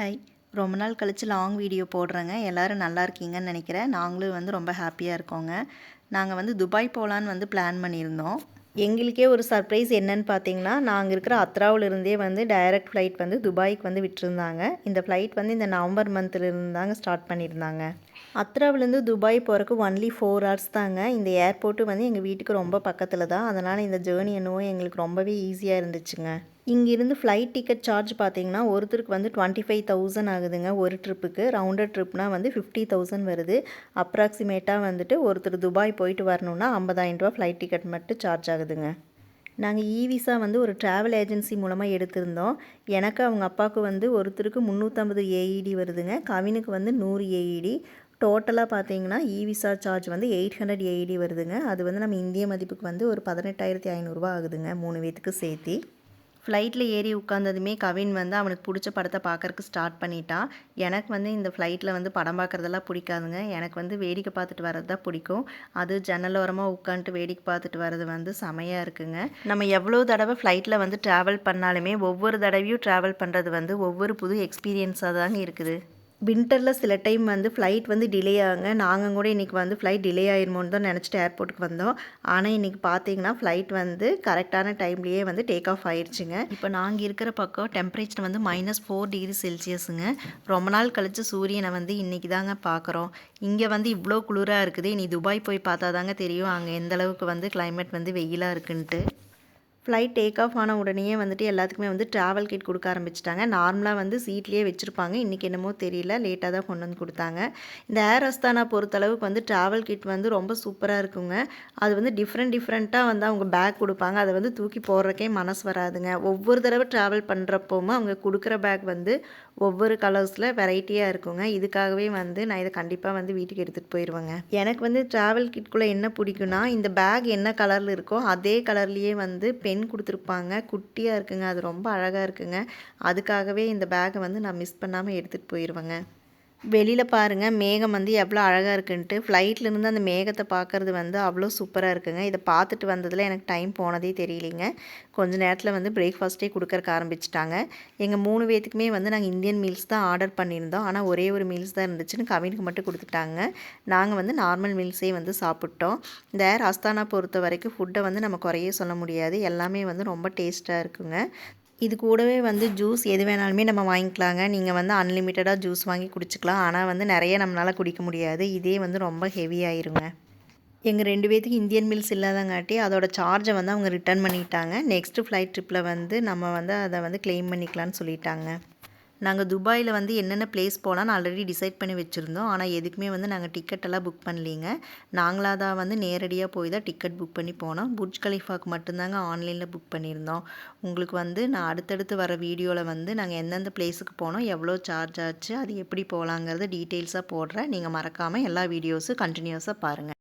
Hi ரொம்ப நாள் கழித்து லாங் வீடியோ போடுறேங்க. எல்லோரும் நல்லா இருக்கீங்கன்னு நினைக்கிறேன். நாங்களும் வந்து ரொம்ப ஹாப்பியாக இருக்கோங்க. நாங்கள் வந்து துபாய் போகலான்னு வந்து பிளான் பண்ணியிருந்தோம். எங்களுக்கே ஒரு சர்ப்ரைஸ் என்னன்னு பார்த்தீங்கன்னா நாங்கள் இருக்கிற அத்ராவிலிருந்தே வந்து டைரக்ட் ஃப்ளைட் வந்து துபாய்க்கு வந்து விட்டுருந்தாங்க. இந்த ஃப்ளைட் வந்து இந்த நவம்பர் மந்த்லேருந்து தாங்க ஸ்டார்ட் பண்ணியிருந்தாங்க. அத்ராவிலேருந்து துபாய் போகிறக்கு ஒன்லி ஃபோர் ஹவர்ஸ் தாங்க. இந்த ஏர்போர்ட்டு வந்து எங்கள் வீட்டுக்கு ரொம்ப பக்கத்தில் தான். அதனால் இந்த ஜேர்னி என்னவோ எங்களுக்கு ரொம்பவே ஈஸியாக இருந்துச்சுங்க. இங்கேருந்து ஃப்ளைட் டிக்கெட் சார்ஜ் பார்த்தீங்கன்னா ஒருத்தருக்கு வந்து டுவெண்ட்டி ஃபைவ் தௌசண்ட் ஆகுதுங்க ஒரு ட்ரிப்புக்கு ரவுண்டட் ட்ரிப்னால் வந்து ஃபிஃப்டி தௌசண்ட் வருது. அப்ராக்சிமேட்டாக வந்துட்டு ஒருத்தர் துபாய் போயிட்டு வரணுன்னா ஐம்பதாயிரம் ரூபா ஃப்ளைட் டிக்கெட் மட்டும் சார்ஜ் ஆகுதுங்க. நாங்கள் இ விசா வந்து ஒரு ட்ராவல் ஏஜென்சி மூலமாக எடுத்திருந்தோம். எனக்கு அவங்க அப்பாவுக்கு வந்து ஒருத்தருக்கு முந்நூற்றம்பது ஏஇடி வருதுங்க. கவினுக்கு வந்து நூறு ஏஇடி டோட்டலாக பார்த்தீங்கன்னா இ விசா சார்ஜ் வந்து எயிட் ஹண்ட்ரட் எயிட்டி வருதுங்க. அது வந்து நம்ம இந்திய மதிப்புக்கு வந்து ஒரு பதினெட்டாயிரத்தி ஐநூறுரூவா ஆகுதுங்க மூணு பேத்துக்கு சேர்த்தி. ஃப்ளைட்டில் ஏறி உட்காந்ததுமே கவின் வந்து அவனுக்கு பிடிச்ச படத்தை பார்க்கறக்கு ஸ்டார்ட் பண்ணிட்டான் எனக்கு வந்து இந்த ஃப்ளைட்டில் வந்து படம் பார்க்குறதெல்லாம் பிடிக்காதுங்க. எனக்கு வந்து வேடிக்கை பார்த்துட்டு வர்றது தான் பிடிக்கும். அது ஜன்னலோரமாக உட்காந்துட்டு வேடிக்கை பார்த்துட்டு வர்றது வந்து செமையாக இருக்குங்க. நம்ம எவ்வளோ தடவை ஃப்ளைட்டில் வந்து ட்ராவல் பண்ணாலுமே ஒவ்வொரு தடவையும் ட்ராவல் பண்ணுறது வந்து ஒவ்வொரு புது எக்ஸ்பீரியன்ஸாக தாங்க இருக்குது. வின்டரில் சில டைம் வந்து ஃப்ளைட் வந்து டிலே ஆகுங்க. நாங்கள் கூட இன்றைக்கி வந்து ஃப்ளைட் டிலே ஆயிருமோன்னு தான் நினச்சிட்டு ஏர்போர்ட்டுக்கு வந்தோம். ஆனால் இன்றைக்கி பார்த்தீங்கன்னா ஃப்ளைட் வந்து கரெக்டான டைம்லேயே வந்து டேக் ஆஃப் ஆயிடுச்சுங்க இப்போ நாங்கள் இருக்கிற பக்கம் டெம்பரேச்சர் வந்து மைனஸ் ஃபோர் டிகிரி செல்சியஸுங்க ரொம்ப நாள் கழித்து சூரியனை வந்து இன்றைக்கி தாங்க பார்க்குறோம் இங்கே வந்து இவ்வளோ குளிராக இருக்குது. இனி துபாய் போய் பார்த்தா தாங்க தெரியும். அங்கே எந்தளவுக்கு வந்து கிளைமேட் வந்து வெயிலாக இருக்குன்ட்டு. ஃப்ளைட் டேக் ஆஃப் ஆன உடனே வந்துட்டு எல்லாத்துக்குமே வந்து ட்ராவல் கிட் கொடுக்க ஆரம்பிச்சிட்டாங்க. நார்மலாக வந்து சீட்லேயே வச்சுருப்பாங்க. இன்றைக்கி என்னமோ தெரியல. லேட்டாக தான் கொண்டு வந்து கொடுத்தாங்க. இந்த ஏர் அஸ்தானா பொறுத்தளவுக்கு வந்து ட்ராவல் கிட் வந்து ரொம்ப சூப்பராக இருக்குங்க. அது வந்து டிஃப்ரெண்ட் டிஃப்ரெண்ட்டாக வந்து அவங்க பேக் கொடுப்பாங்க. அதை வந்து தூக்கி போடுறக்கே மனசு வராதுங்க. ஒவ்வொரு தடவை ட்ராவல் பண்ணுறப்போவும் அவங்க கொடுக்குற பேக் வந்து ஒவ்வொரு கலர்ஸில் வெரைட்டியாக இருக்குங்க. இதுக்காகவே வந்து நான் இதை கண்டிப்பாக வந்து வீட்டுக்கு எடுத்துகிட்டு போயிடுவேங்க எனக்கு வந்து ட்ராவல் கிட்குள்ளே என்ன பிடிக்குன்னா இந்த பேக் என்ன கலரில் இருக்கோ அதே கலர்லேயே வந்து பென் கொடுத்துருப்பாங்க. குட்டியாக இருக்குங்க. அது ரொம்ப அழகாக இருக்குங்க. அதுக்காகவே இந்த பேக்கை வந்து நான் மிஸ் பண்ணாமல் எடுத்துகிட்டு போயிடுவேங்க வெளியில் பாருங்கள் மேகம் வந்து எவ்வளோ அழகாக இருக்குன்ட்டு. ஃப்ளைட்லேருந்து அந்த மேகத்தை பார்க்குறது வந்து அவ்வளோ சூப்பராக இருக்குங்க. இதை பார்த்துட்டு வந்ததில் எனக்கு டைம் போனதே தெரியலிங்க. கொஞ்ச நேரத்தில் வந்து பிரேக்ஃபாஸ்ட்டே கொடுக்கறக்கு ஆரம்பிச்சிட்டாங்க. எங்கள் மூணு பேத்துக்குமே வந்து நாங்கள் இந்தியன் மீல்ஸ் தான் ஆர்டர் பண்ணியிருந்தோம். ஆனால் ஒரே ஒரு மீல்ஸ் தான் இருந்துச்சுன்னு கவினுக்கு மட்டும் கொடுத்துட்டாங்க. நாங்கள் வந்து நார்மல் மீல்ஸே வந்து சாப்பிட்டோம். இந்த ஏர் அஸ்தானா பொறுத்த வரைக்கும் ஃபுட்டை வந்து நம்ம குறையே சொல்ல முடியாது. எல்லாமே வந்து ரொம்ப டேஸ்ட்டாக இருக்குங்க. இது கூடவே வந்து ஜூஸ் எது வேணாலுமே நம்ம வாங்கிக்கலாங்க. நீங்கள் வந்து அன்லிமிட்டடாக ஜூஸ் வாங்கி குடிச்சிக்கலாம். ஆனால் வந்து நிறைய நம்மளால் குடிக்க முடியாது. இதே வந்து ரொம்ப ஹெவியாயிருங்க எங்கள் ரெண்டு பேர்த்துக்கு இந்தியன் மில்ஸ் இல்லாதங்காட்டி அதோட சார்ஜை வந்து அவங்க ரிட்டர்ன் பண்ணிட்டாங்க. நெக்ஸ்ட்டு ஃப்ளைட் ட்ரிப்பில் வந்து நம்ம வந்து அதை வந்து கிளைம் பண்ணிக்கலான்னு சொல்லிட்டாங்க. நாங்கள் துபாயில் வந்து என்னென்ன பிளேஸ் போகலான்னு ஆல்ரெடி டிசைட் பண்ணி வச்சுருந்தோம். ஆனால் எதுக்குமே வந்து நாங்கள் டிக்கெட்டெல்லாம் புக் பண்ணலீங்க. நாங்களாக தான் வந்து நேரடியாக போய் தான் டிக்கெட் புக் பண்ணி போனோம். புர்ஜ் கலிஃபாவுக்கு மட்டும்தாங்க ஆன்லைனில் புக் பண்ணியிருந்தோம். உங்களுக்கு வந்து நான் அடுத்தடுத்து வர வீடியோவில் வந்து நாங்கள் எந்தெந்த பிளேஸுக்கு போனோம் எவ்வளோ சார்ஜ் ஆச்சு அது எப்படி போகலாங்கிறது டீட்டெயில்ஸாக போடுறேன். நீங்கள் மறக்காமல் எல்லா வீடியோஸும் கண்டினியூஸாக பாருங்கள்